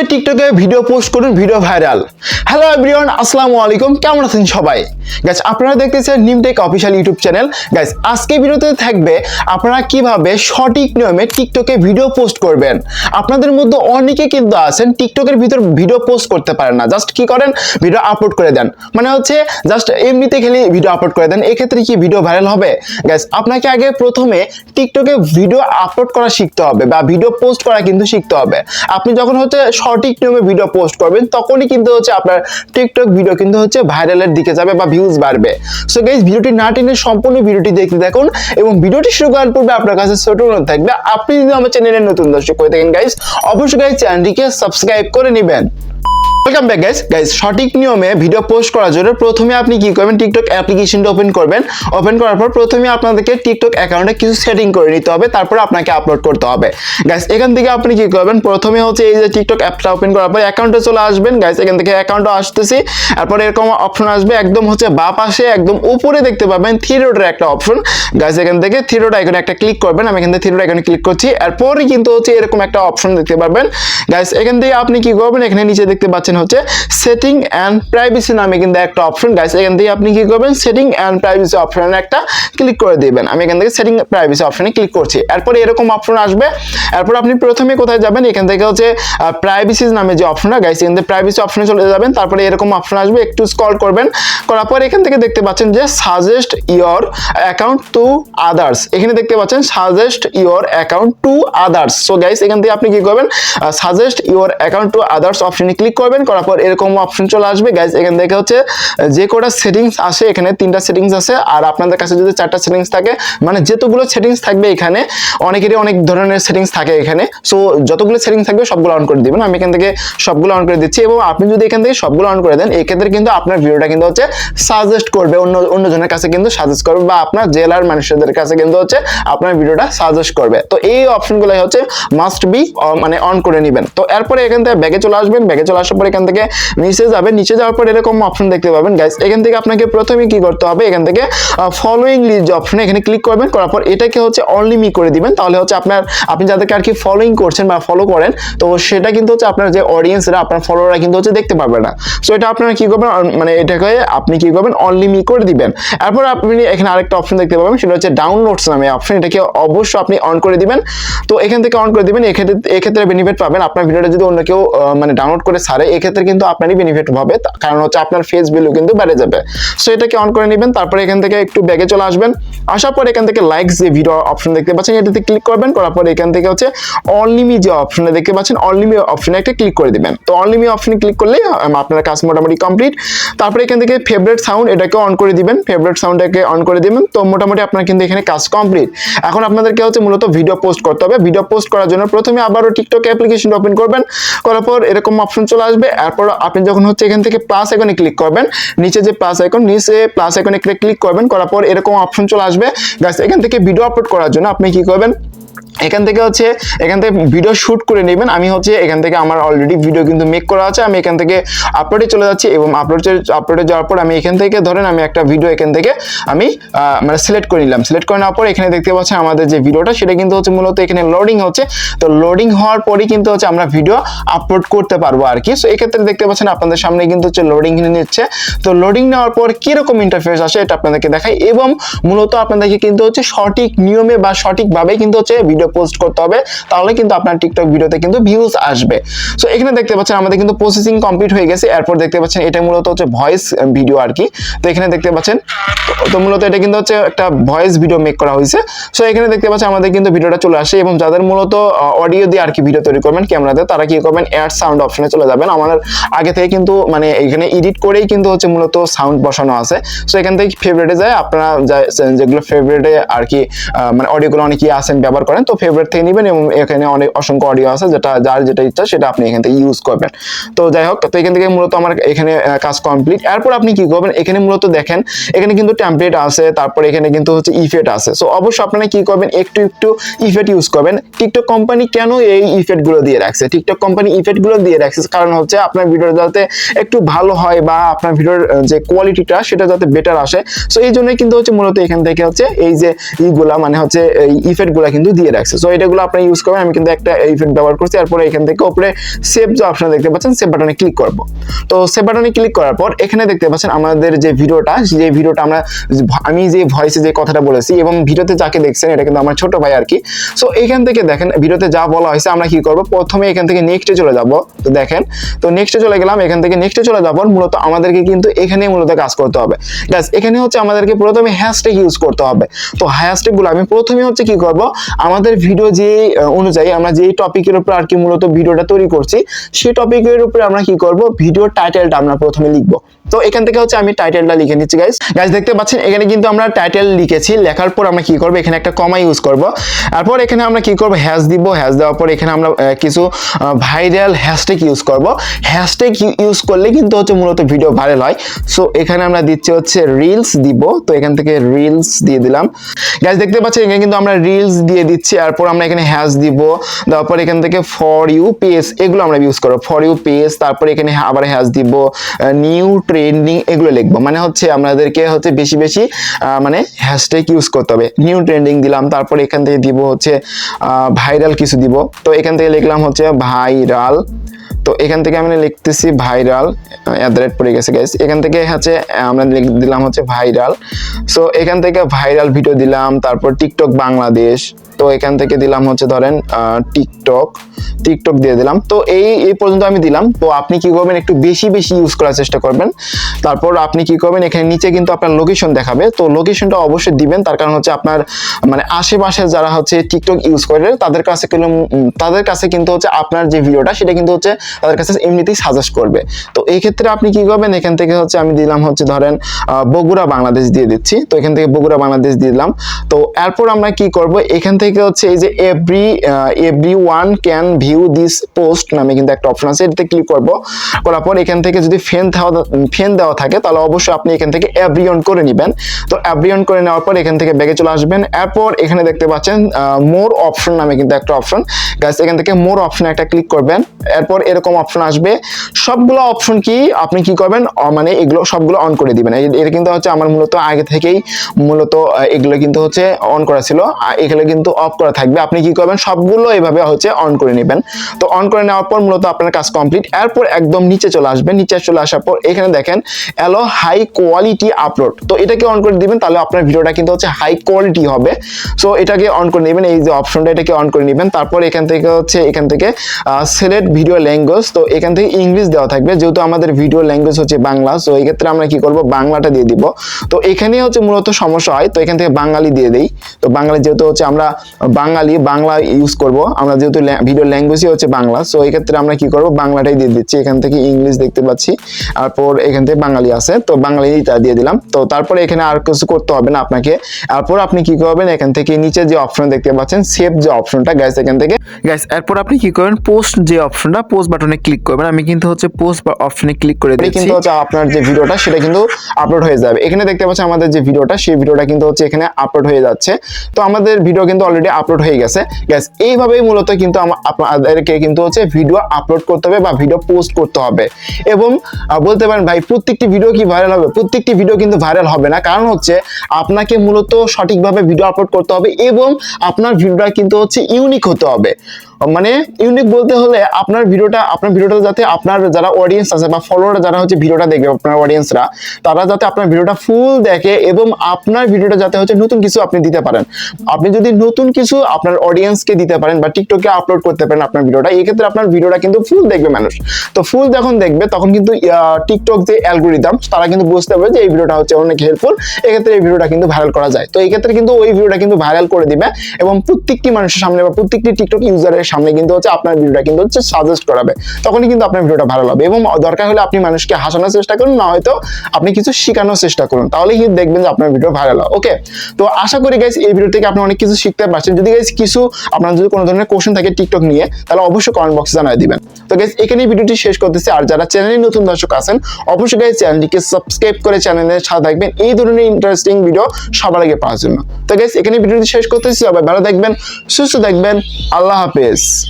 কীভাবে টিকটকে video post করুন ভিডিও ভাইরাল হ্যালো এভরিওয়ান আসসালামু আলাইকুম, কেমন আছেন সবাই? গাইস আপনারা দেখতেছেন Nimtech official YouTube channel guys আজকে ভিডিওতে থাকবে আপনারা কীভাবে সঠিক নিয়মে টিকটকে ভিডিও পোস্ট করবেন। আপনাদের মধ্যে অনেকে কিন্তু আছেন টিকটকের ভিতর ভিডিও পোস্ট করতে পারেন না। জাস্ট কি করেন? ভিডিও আপলোড করে দেন। মানে হচ্ছে জাস্ট এমনিতে খেলে ভিডিও আপলোড করে দেন। এক্ষেত্রে কি ভিডিও ভাইরাল হবে? গাইস আপনাকে আগে প্রথমে টিকটকে ভিডিও আপলোড করা শিখতে হবে বা ভিডিও পোস্ট করা কিন্তু শিখতে হবে। আপনি যখন হচ্ছে সঠিক নিয়মে ভিডিও পোস্ট করবেন, তখনই কিন্তু হচ্ছে আপনার টিকটক ভিডিও কিন্তু হচ্ছে ভাইরালের দিকে যাবে বা ভিউজ বাড়বে। সো গাইজ ভিডিওটি না টেনে সম্পূর্ণ ভিডিওটি দেখতে দেখুন এবং ভিডিওটি শুরু করার পূর্বে আপনার কাছে ছোট অনুরোধ থাকবে, আপনি যদি আমার চ্যানেলের নতুন দর্শক হয়ে থাকেন গাইজ অবশ্যই গাইজ চ্যানেলটিকে সাবস্ক্রাইব করে নেবেন। ওয়েলকাম ব্যাক গাইস গাইস সঠিক নিয়মে ভিডিও পোস্ট করার জন্য প্রথমে আপনি কি করবেন? টিকটক অ্যাপ্লিকেশনটা ওপেন করবেন। ওপেন করার পর প্রথমে আপনাদেরকে টিকটক অ্যাকাউন্টে কিছু সেটিং করে নিতে হবে। তারপর আপনাকে আপলোড করতে হবে। গাইস এখান থেকে আপনি কি করবেন? প্রথমে হচ্ছে এই যে টিকটক অ্যাপটা ওপেন করার পর অ্যাকাউন্টে চলে আসবেন। গাইস এখান থেকে অ্যাকাউন্টে আসতেছি। তারপর এরকম অপশন আসবে। একদম হচ্ছে বা পাশে, একদম উপরে দেখতে পাবেন থিরোডের একটা অপশন গাইস এখান থেকে থিরোড আইকনে একটা ক্লিক করবেন। আমি এখান থেকে থিরোড আইকনে ক্লিক করছি। এরপরই কিন্তু হচ্ছে এরকম একটা অপশন দেখতে পারবেন। গাইস এখান থেকে আপনি কি করবেন? এখানে নিচে দেখতে পাচ্ছেন হচ্ছে সেটিং অ্যান্ড প্রাইভেসি নামে কিন্তু একটা অপশন গাইস এখান থেকে আপনি কি করবেন? সেটিং অ্যান্ড প্রাইভেসি অপশনে একটা ক্লিক করে দিবেন। আমি এখান থেকে সেটিং প্রাইভেসি অপশনে ক্লিক করছি। এরপরে এরকম অপশন আসবে। এরপর আপনি প্রথমে কোথায় যাবেন? এখান থেকে হচ্ছে প্রাইভেসি নামে যে অপশনটা গাইস এখান থেকে প্রাইভেসি অপশনে চলে যাবেন। তারপরে এরকম অপশন আসবে, একটু স্ক্রল করবেন। করার পর এখান থেকে দেখতে পাচ্ছেন যে suggest your account to others এখানে দেখতে পাচ্ছেন suggest your account to others so guys এখান থেকে আপনি কি করবেন? Suggest your account to others অপশনে ক্লিক করবেন। করার পর এরকম অপশন চলে আসবে। গাইস এখান থেকে হচ্ছে, যে কটা সেটিংস আসে, এখানে তিনটা সেটিংস আছে। আর আপনাদের কাছে যদি চারটা সেটিংস থাকে মানে যেতগুলো সেটিংস থাকবে এখানে, অনেকেরই অনেক ধরনের সেটিংস থাকে এখানে। সো যতগুলো সেটিংস থাকবে, সবগুলো অন করে দিবেন। আমি এখান থেকে সবগুলো অন করে দিচ্ছি এবং আপনি যদি এখান থেকে সবগুলো অন করে দেন, এক্ষেত্রে কিন্তু আপনার ভিডিওটা কিন্তু হচ্ছে সাজেস্ট করবে, অন্য, অন্যজনের কাছে কিন্তু সাজেস্ট করবে বা আপনার জেলার মানুষদের কাছে কিন্তু হচ্ছে আপনার ভিডিওটা সাজেস্ট করবে। তো এই অপশনগুলো হচ্ছে মাস্ট বি মানে অন করে নেবেন। তো এরপরে এখান থেকে ব্যাগে চলে আসবেন। ব্যাগে চলে আসার পর এখান থেকে নিচে যাবেন। নিচে যাওয়ার পর এরকম অপশন দেখতে পাবেন। গাইস এখান থেকে আপনাকে প্রথমে কি করতে হবে? এখান থেকে ফলোইং লিস্ট অপশনে এখানে ক্লিক করবেন। করার পর এটাকে হচ্ছে অনলি মি করে দিবেন। তাহলে হচ্ছে আপনার, আপনি যাদেরকে আর কি ফলোইং করছেন বা ফলো করেন, তো সেটা কিন্তু হচ্ছে আপনার যে অডিয়েন্সরা আপনার ফলোয়াররা কিন্তু হচ্ছে দেখতে পারবে না। সো এটা আপনারা কি করবেন? মানে এটাকে আপনি কি করবেন? অনলি মি করে দিবেন। এরপর আপনি এখানে আরেকটা অপশন দেখতে পাবেন, সেটা হচ্ছে ডাউনলোডস নামে অপশন এটাকে অবশ্যই আপনি অন করে দিবেন। তো এখান থেকে অন করে দিবেন। এক্ষেত্রে এক্ষেত্রে বেনিফিট পাবেন। আপনার ভিডিওটা যদি অন্য কেউ মানে ডাউনলোড করে ছাড়ে এক্ষেত্রে কিন্তু আপনারই বেনিফিট হবে। কারণ হচ্ছে আপনার ফেস ভ্যালু কিন্তু বেড়ে যাবে। সো এটাকে অন করে নেবেন, তারপরে এখান থেকে একটু ব্যাগে চলে আসবেন। আসার পর এখান থেকে লাইকস যে ভিডিও অপশন দেখতে পাচ্ছেন, এটাতে ক্লিক করবেন, করার পর এখান থেকে হচ্ছে অনলিমি যে অপশনে দেখতে পাচ্ছেন অনলিমি অপশনে একটা ক্লিক করে দিবেন। তো অনলিমি অপশনে ক্লিক করলে আপনার কাজ মোটামুটি কমপ্লিট তারপরে এখান থেকে ফেভারিট সাউন্ড এটাকে অন করে দিবেন। ফেভারিট সাউন্ডটাকে অন করে দিবেন, তো মোটামুটি আপনার কিন্তু এখানে কাজ কমপ্লিট এখন আপনাদেরকে হচ্ছে মূলত ভিডিও পোস্ট করতে হবে। ভিডিও পোস্ট করার জন্য প্রথমে আবারও টিকটক অ্যাপ্লিকেশন ওপেন করবেন। করার পর এরকম অপশন চলে আসবে। এরপর আপনি যখন হচ্ছে এখান থেকে প্লাস আইকনে ক্লিক করবেন, নিচে যে প্লাস আইকন নিচে প্লাস আইকনে ক্লিক করবেন, করার পর এরকম অপশন চলে আসবে। গাছ এখান থেকে ভিডিও আপলোড করার জন্য আপনি কি করবেন? এখান থেকে হচ্ছে, এখান থেকে ভিডিও শুট করে নেবেন। আমি হচ্ছে এখান থেকে আমার অলরেডি ভিডিও কিন্তু মেক করা আছে। আমি এখান থেকে আপলোডে চলে যাচ্ছি এবং আপলোড আপলোডে যাওয়ার পর আমি এখান থেকে ধরেন আমি একটা ভিডিও এখান থেকে আমি মানে সিলেক্ট করে নিলাম। সিলেক্ট করে নেওয়ার পর এখানে দেখতে পাচ্ছেন আমাদের যে ভিডিওটা সেটা কিন্তু হচ্ছে মূলত এখানে লোডিং হচ্ছে। তো লোডিং হওয়ার পরই কিন্তু হচ্ছে আমরা ভিডিও আপলোড করতে পারব আর কি। সো এক্ষেত্রে দেখতে পাচ্ছেন আপনাদের সামনে কিন্তু হচ্ছে লোডিং নিচ্ছে। তো লোডিং নেওয়ার পর কীরকম ইন্টারফেস আসে, এটা আপনাদেরকে দেখাই। এবং মূলত আপনাদেরকে কিন্তু হচ্ছে সঠিক নিয়মে বা সঠিকভাবে কিন্তু হচ্ছে ভিডিও পোস্ট করতে হবে, তাহলে কিন্তু আপনার টিকটক ভিডিওতে কিন্তু ভিউজ আসবে। সো এখানে দেখতে পাচ্ছেন আমাদের কিন্তু প্রসেসিং কমপ্লিট হয়ে গেছে। এরপর দেখতে পাচ্ছেন এটা মূলত হচ্ছে ভয়েস ভিডিও আর কি। তো এখানে দেখতে পাচ্ছেন, তো- মূলত এটা কিন্তু হচ্ছে একটা ভয়েস ভিডিও মেক করা হয়েছে। সো এখানে দেখতে পাচ্ছেন আমাদের কিন্তু ভিডিওটা চলে আসে এবং যাদের মূলত অডিও দিয়ে আর কি ভিডিও তৈরি করবেন ক্যামেরাতে তারা কি করবেন অ্যাড সাউন্ড অপশনে চলে যাবেন। আমার আগে থেকে কিন্তু মানে এখানে এডিট করেই কিন্তু হচ্ছে মূলত সাউন্ড বসানো আছে। সো এখান থেকে ফেভারিটে যায়, আপনারা যেগুলো ফেভারিটে আর কি মানে অডিওগুলো অনেকেই আছেন ব্যবহার করেন তো ফেভারিট থেকে নেবেন এবং এখানে অনেক অসংখ্য অডিও আছে যেটা, যার যেটা ইচ্ছা সেটা আপনি এখান থেকে ইউজ করবেন। তো যাই হোক, তো এখান থেকে মূলত আমার এখানে কাজ কমপ্লিট এরপর আপনি কি করবেন? এখানে মূলত দেখেন, এখানে কিন্তু টেমপ্লেট আছে, তারপর এখানে কিন্তু হচ্ছে ইফেক্ট আছে। সো অবশ্যই আপনারা কি করবেন? একটু একটু ইফেক্ট ইউজ করবেন। টিকটক কোম্পানি কেন এই ইফেক্টগুলো দিয়ে রাখছে? টিকটক কোম্পানি ইফেক্টগুলো দিয়ে রাখছে, কারণ হচ্ছে আপনার ভিডিও যাতে একটু ভালো হয় বা আপনার ভিডিওর যে কোয়ালিটিটা সেটা যাতে বেটার আসে। সো এই জন্যই কিন্তু হচ্ছে মূলত এখান থেকে হচ্ছে এই যে ইগুলা মানে হচ্ছে এই ইফেক্টগুলা কিন্তু দিয়ে রাখছে। লাগছে। সো এটাগুলো আপনি ইউজ করবেন। আমি কিন্তু একটা ইফেক্ট ব্যবহার করছি। তারপরে এখান থেকে উপরে সেভ যে অপশন দেখতে পাচ্ছেন সেভ বাটনে ক্লিক করব। তো সেভ বাটনে ক্লিক করার পর এখানে দেখতে পাচ্ছেন আমাদের যে ভিডিওটা যে ভিডিওটা আমরা আমি যে ভয়েসে যে কথাটা বলেছি এবং ভিডিওতে যাকে দেখছেন, এটা কিন্তু আমার ছোট ভাই আর কি সো এখান থেকে দেখেন, ভিডিওতে যা বলা হয়েছে আমরা কি করব? প্রথমে এখান থেকে নেক্সটে চলে যাব। তো দেখেন, তো নেক্সটে চলে গেলাম। এখান থেকে নেক্সটে চলে যাব মূলত আমাদেরকে কিন্তু এখানে মূলত কাজ করতে হবে। গাছ এখানে হচ্ছে আমাদেরকে প্রথমে হ্যাশট্যাগ ইউজ করতে হবে। তো হ্যাশট্যাগগুলো আমি প্রথমে হচ্ছে কি করব? আমাদের ভিডিও যে অনুযায়ী আমরা যে টপিকের উপর আর কি মূলত ভিডিওটা তৈরি করছি, সেই টপিকের উপরে আমরা কি করব? ভিডিও টাইটেলটা আমরা প্রথমে লিখব। তো এখান থেকে হচ্ছে আমি টাইটেলটা লিখে নিচ্ছি গাইস গাইস দেখতে পাচ্ছেন, এখানে কিন্তু আমরা টাইটেল লিখেছি। লেখার পর আমরা কি করব? এখানে একটা কমা ইউজ করব। তারপর এখানে আমরা কি করব? হ্যাশ দিব। হ্যাশ দেওয়ার পর এখানে আমরা কিছু ভাইরাল হ্যাশট্যাগ ইউজ করব। হ্যাশট্যাগ ইউজ করলে কিন্তু হচ্ছে মূলত ভিডিও ভাইরাল হয়। সো এখানে আমরা দিচ্ছি হচ্ছে রিলস দিব। তো এখান থেকে রিলস দিয়ে দিলাম। গাইস দেখতে পাচ্ছেন, এখানে কিন্তু আমরা রিলস দিয়ে দিচ্ছি তারপর আমরা এখানে হ্যাশ দিব দেওয়ার পর এখান থেকে ফর ইউ পেজ এগুলো আমরা ইউজ করব। ফর ইউ পেজ তারপর এখানে আবার হ্যাশ দিব নিউ ট্রেন্ডিং এগুলো লিখব। মানে হচ্ছে আমাদেরকে হচ্ছে বেশি বেশি মানে হ্যাশট্যাগ ইউজ করতে হবে। নিউ ট্রেন্ডিং দিলাম, তারপর এখান থেকে দিব হচ্ছে ভাইরাল কিছু দিব। তো এখান থেকে লিখলাম হচ্ছে ভাইরাল তো এখান থেকে আমি লিখতেছি ভাইরাল অ্যাট দ্য রেট পড়ে গেছে গাইস এখান থেকে হচ্ছে, আমরা দিলাম হচ্ছে ভাইরাল সো এখান থেকে ভাইরাল ভিডিও দিলাম, তারপর টিকটক বাংলাদেশ তো এখান থেকে দিলাম হচ্ছে ধরেন টিকটক টিকটক দিয়ে দিলাম। তো এই এই পর্যন্ত আমি দিলাম। তো আপনি কি করবেন, একটু বেশি বেশি ইউজ করার চেষ্টা করবেন। তারপর আপনি কি করবেন, এখানে নিচে কিন্তু আপনার লোকেশন দেখাবে। তো লোকেশনটা অবশ্যই দিবেন। তার কারণ হচ্ছে আপনার মানে আশেপাশে যারা হচ্ছে টিকটক ইউজ করে, তাদের কাছে তাদের কাছে কিন্তু হচ্ছে আপনার যে ভিডিওটা, সেটা কিন্তু হচ্ছে তাদের কাছে এমনিতেই সাজেস্ট করবে। তো এই ক্ষেত্রে আপনি কি করবেন, এখান থেকে হচ্ছে আমি দিলাম হচ্ছে ধরেন বগুড়া, বাংলাদেশ দিয়ে দিচ্ছি। তো এখান থেকে বগুড়া, বাংলাদেশ দিয়ে দিলাম। তো এরপর আমরা কি করব, এখান থেকে হচ্ছে এই যে every everyone can view this post নামে কিন্তু একটা অপশন আছে, এটাতে ক্লিক করব। করার পর এখান থেকে যদি ফেন ফেন দেওয়া থাকে, তাহলে অবশ্যই আপনি এখান থেকে এভরিয়ন করে নেবেন। তো এভরিয়ন করে নেওয়ার পর এখান থেকে ব্যাগে চলে আসবেন। এরপর এখানে দেখতে পাচ্ছেন মোর অপশন নামে কিন্তু একটা অপশন গাছ এখান থেকে মোর অপশনে একটা ক্লিক করবেন। এরপর এরকম অপশন আসবে। সবগুলো অপশন কি? আপনি কি করবেন? মানে এগুলো সবগুলো অন করে দিবেন। এটা কিন্তু হচ্ছে আমার মূলত আগে থেকেই মূলত এগুলো কিন্তু হচ্ছে অন করা ছিল। এগুলো কিন্তু অফ করা থাকবে। আপনি কি করবেন? সবগুলো এভাবে হচ্ছে অন করে নেবেন। তো অন করে নেওয়ার পর মূলত আপনার কাজ কমপ্লিট এরপর একদম নিচে চলে আসবেন। নিচে চলে আসার পর এখানে দেখেন, এলো হাই কোয়ালিটি আপলোড তো এটাকে অন করে দিবেন, তাহলে আপনার ভিডিওটা কিন্তু হচ্ছে হাই কোয়ালিটি হবে। সো এটাকে অন করে নেবেন, এই যে অপশনটা এটাকে অন করে নেবেন। তারপর এখান থেকে হচ্ছে, এখান থেকে সিলেক্ট ভিডিও ল্যাঙ্গুয়েজ তো এখান থেকে ইংলিশ দেওয়া থাকবে, যেহেতু আমাদের ভিডিও ল্যাঙ্গুয়েজ হচ্ছে বাংলা। সো এই ক্ষেত্রে আমরা কি করব? বাংলাটা দিয়ে দিব। তো এখানে হচ্ছে মূলত সমস্যা হয়। তো এখান থেকে বাঙালি দিয়ে দেই। তো বাঙালি যেহেতু হচ্ছে আমরা বাঙালি বাংলা ইউজ করব। আমরা যেহেতু ভিডিও ল্যাঙ্গুয়েজই হচ্ছে বাংলা সো এই ক্ষেত্রে আমরা কি করব? বাংলাটাই দিয়ে দিচ্ছি। এখান থেকে ইংলিশ দেখতে পাচ্ছি তারপর এখান থেকে বাঙালি আছে তো বাঙালিটা দিয়ে দিলাম। তো তারপরে এখানে আর কিছু করতে হবে না আপনাকে। তারপর আপনি কি করবেন? এখান থেকে নিচে যে অপশন দেখতে পাচ্ছেন সেভ যে অপশনটা গ্যাস এখান থেকে। গাইস এরপর আপনি কি করবেন? পোস্ট যে অপশনটা পোস্ট বাটনে ক্লিক করবেন। আমি কিন্তু হচ্ছে পোস্ট বা অপশনে ক্লিক করে দিচ্ছি। কিন্তু হচ্ছে আপনার যে ভিডিওটা সেটা কিন্তু আপলোড হয়ে যাবে। এখানে দেখতে পাচ্ছেন আমাদের যে ভিডিওটা সেই ভিডিওটা কিন্তু হচ্ছে এখানে আপলোড হয়ে যাচ্ছে। তো আমাদের ভিডিও কিন্তু অলরেডি আপলোড হয়ে গেছে। গ্যাস এইভাবেই মূলত কিন্তু আপনাদেরকে কিন্তু হচ্ছে ভিডিও আপলোড করতে হবে বা ভিডিও পোস্ট করতে হবে। এবং বলতে পারেন ভাই, প্রত্যেকটি ভিডিও কি ভাইরাল হবে? প্রত্যেকটি ভিডিও কিন্তু ভাইরাল হবে না। কারণ হচ্ছে আপনাকে মূলত সঠিকভাবে ভিডিও আপলোড করতে হবে এবং আপনার ভিডিওটা কিন্তু হচ্ছে ইউনিক হতে হবে। মানে ইউনিক বলতে হলে আপনার ভিডিওটা আপনার ভিডিওটা যাতে আপনার যারা অডিয়েন্স আছে বা ফলোয়ার যারা হচ্ছে ভিডিওটা দেখবে, আপনার অডিয়েন্সরা তারা যাতে আপনার ভিডিওটা ফুল দেখে এবং আপনার ভিডিওটা যাতে হচ্ছে নতুন কিছু আপনি দিতে পারেন। আপনি যদি নতুন কিছু আপনার অডিয়েন্সকে দিতে পারেন বা টিকটকে আপলোড করতে পারেন আপনার ভিডিওটা এই ক্ষেত্রে আপনার ভিডিওটা কিন্তু ফুল দেখবে মানুষ। তো ফুল যখন দেখবে, তখন কিন্তু টিকটক যে অ্যালগোরিদম তারা কিন্তু বুঝতে পারবে যে এই ভিডিওটা হচ্ছে অনেক হেল্পফুল এক্ষেত্রে এই ভিডিওটা কিন্তু ভাইরাল করা যায়। তো এই ক্ষেত্রে কিন্তু ওই ভিডিওটা কিন্তু ভাইরাল করে দিবে এবং প্রত্যেকটি মানুষের সামনে বা প্রত্যেকটি টিকটক ইউজারের সামনে কিন্তু হচ্ছে আপনার ভিডিওটা কিন্তু হচ্ছে সাজেস্ট করাবে। তখনই কিন্তু আপনার ভিডিওটা ভাইরাল হবে এবং দরকার হলে আপনি মানুষকে হাসানোর চেষ্টা করুন, না হয়তো আপনি কিছু শেখানোর চেষ্টা করুন। তাহলে কিন্তু দেখবেন যে আপনার ভিডিও ভাইরাল হয় ওকে তো আশা করি গাইস এই ভিডিও থেকে আপনি অনেক কিছু শিখতে পারছেন। যদি গাইস কিছু আপনার যদি কোনো ধরনের কোশ্চেন থাকে টিকটক নিয়ে, তাহলে অবশ্যই কমেন্ট বক্সে জানিয়ে দিবেন। তো গাইস এখানে ভিডিওটি শেষ করতেছি। আর যারা চ্যানেলে নতুন দর্শক আছেন, অবশ্যই গাইস চ্যানেলটিকে সাবস্ক্রাইব করে চ্যানেলের সাথে থাকবেন। এই ধরনের ইন্টারেস্টিং ভিডিও সবার আগে পাওয়ার জন্য। তো গাইস এখানে ভিডিওটি শেষ করতেছি। সবাই ভালো থাকবেন, সুস্থ থাকবেন। আল্লাহ হাফেজ। Görüşürüz.